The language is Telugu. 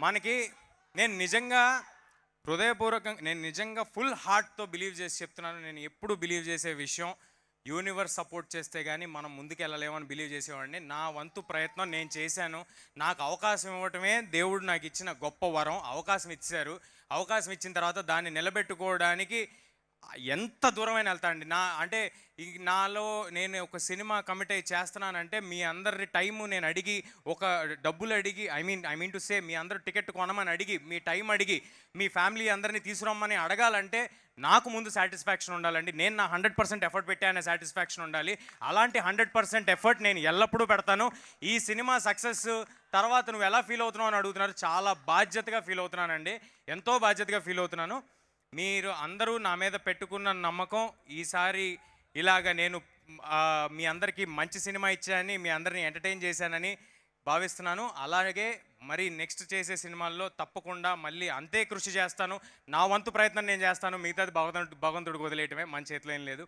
మనకి నేను నిజంగా హృదయపూర్వకంగా నేను నిజంగా ఫుల్ హార్ట్తో బిలీవ్ చేసి చెప్తున్నాను. నేను ఎప్పుడు బిలీవ్ చేసే విషయం యూనివర్స్ సపోర్ట్ చేస్తే కానీ మనం ముందుకెళ్ళలేమని బిలీవ్ చేసేవాడిని. నా వంతు ప్రయత్నం నేను చేశాను. నాకు అవకాశం ఇవ్వటమే దేవుడు నాకు ఇచ్చిన గొప్ప వరం. అవకాశం ఇచ్చారు. అవకాశం ఇచ్చిన తర్వాత దాన్ని నిలబెట్టుకోవడానికి ఎంత దూరమైన వెళ్తానండి నా అంటే నాలో నేను ఒక సినిమా కమిట్ అయ్యి చేస్తున్నానంటే మీ అందరి టైము నేను అడిగి ఒక డబ్బులు అడిగి I mean I mean to say మీ అందరు టికెట్ కొనమని అడిగి మీ టైం అడిగి మీ ఫ్యామిలీ అందరినీ తీసుకురమ్మని అడగాలంటే నాకు ముందు సాటిస్ఫాక్షన్ ఉండాలండి. నేను నా హండ్రెడ్ పర్సెంట్ ఎఫర్ట్ పెట్టానే సాటిస్ఫాక్షన్ ఉండాలి. అలాంటి హండ్రెడ్ పర్సెంట్ ఎఫర్ట్ నేను ఎల్లప్పుడూ పెడతాను. ఈ సినిమా సక్సెస్ తర్వాత నువ్వు ఎలా ఫీల్ అవుతున్నావు అని అడుగుతున్నారు. చాలా బాధ్యతగా ఫీల్ అవుతున్నానండి. ఎంతో బాధ్యతగా ఫీల్ అవుతున్నాను. మీరు అందరూ నా మీద పెట్టుకున్న నమ్మకం ఈసారి ఇలాగ నేను మీ అందరికీ మంచి సినిమా ఇచ్చానని మీ అందరిని ఎంటర్టైన్ చేశానని భావిస్తున్నాను. అలాగే మరి నెక్స్ట్ చేసే సినిమాల్లో తప్పకుండా మళ్ళీ అంతే కృషి చేస్తాను. నా వంతు ప్రయత్నం నేను చేస్తాను. మిగతాది భగవంతుడు భగవంతుడికి వదిలేయటమే మన చేతిలో ఏం లేదు.